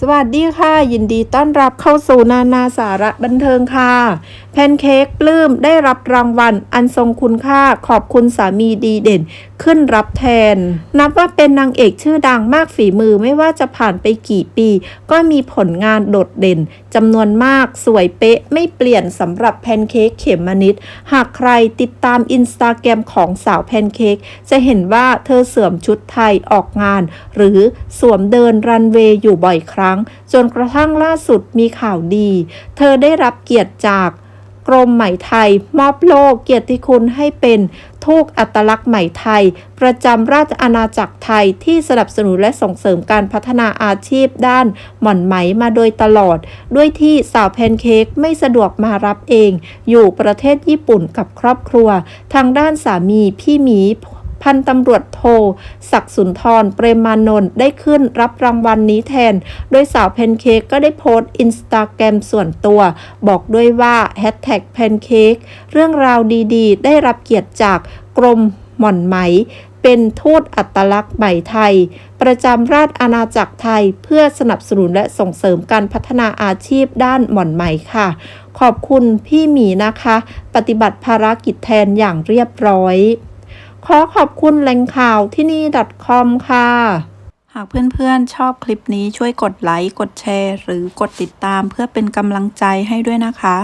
สวัสดีค่ะ ยินดีต้อนรับเข้าสู่นานาสาระบันเทิงค่ะ แพนเค้กปลื้มได้รับรางวัลอันทรงคุณค่าขอบคุณสามีดีเด่น ขึ้นรับแทน นับว่าเป็นนางเอกชื่อดังมากฝีมือไม่ว่าจะผ่านไปกี่ปี ก็มีผลงานโดดเด่นจำนวนมากสวยเป๊ะไม่เปลี่ยนสำหรับแพนเค้กเขมมนิด หากใครติดตามอินสตาแกรมของสาวแพนเค้กจะเห็นว่าเธอเสวมชุดไทยออกงาน หรือสวมเดินรันเวย์อยู่บ่อยครั้ง จนกระทั่งล่าสุดมีข่าวดี เธอได้รับเกียรติจาก กรมไหมไทย มอบโลกเกียรติคุณให้เป็นทูกอัตลักษณ์ไหมไทย ประจำราชอาณาจักรไทยที่สนับสนุนและส่งเสริมการพัฒนาอาชีพด้านหม่อนไหมมาโดยตลอด ด้วยที่สาวแพนเค้กไม่สะดวกมารับเอง อยู่ประเทศญี่ปุ่นกับครอบครัว ทางด้านสามีพี่หมีพั พันตำรวจโทศักดิ์สุนทรเปรมานนท์ได้ขึ้นรับรางวัลนนี้แทน โดยสาวแพนเค้กก็ได้โพสต์อินสตาแกรมส่วนตัว บอกด้วยว่าแฮชแท็กแพนเค้กเรื่องราวดีๆ ได้รับเกียรติจากกรมหม่อนไหม เป็นทูตอัตลักษณ์ไหมไทย ประจำราชอาณาจักรไทยเพื่อสนับสนุนและส่งเสริมการพัฒนาอาชีพด้านหม่อนไหมค่ะ ขอบคุณพี่หมีนะคะ ปฏิบัติภารกิจแทนอย่างเรียบร้อย ขอขอบคุณแหล่งข่าวที่นี่ .com ค่ะ หากเพื่อนๆชอบคลิปนี้ช่วยกดไลค์ กดแชร์ หรือกดติดตามเพื่อเป็นกำลังใจให้ด้วยนะคะ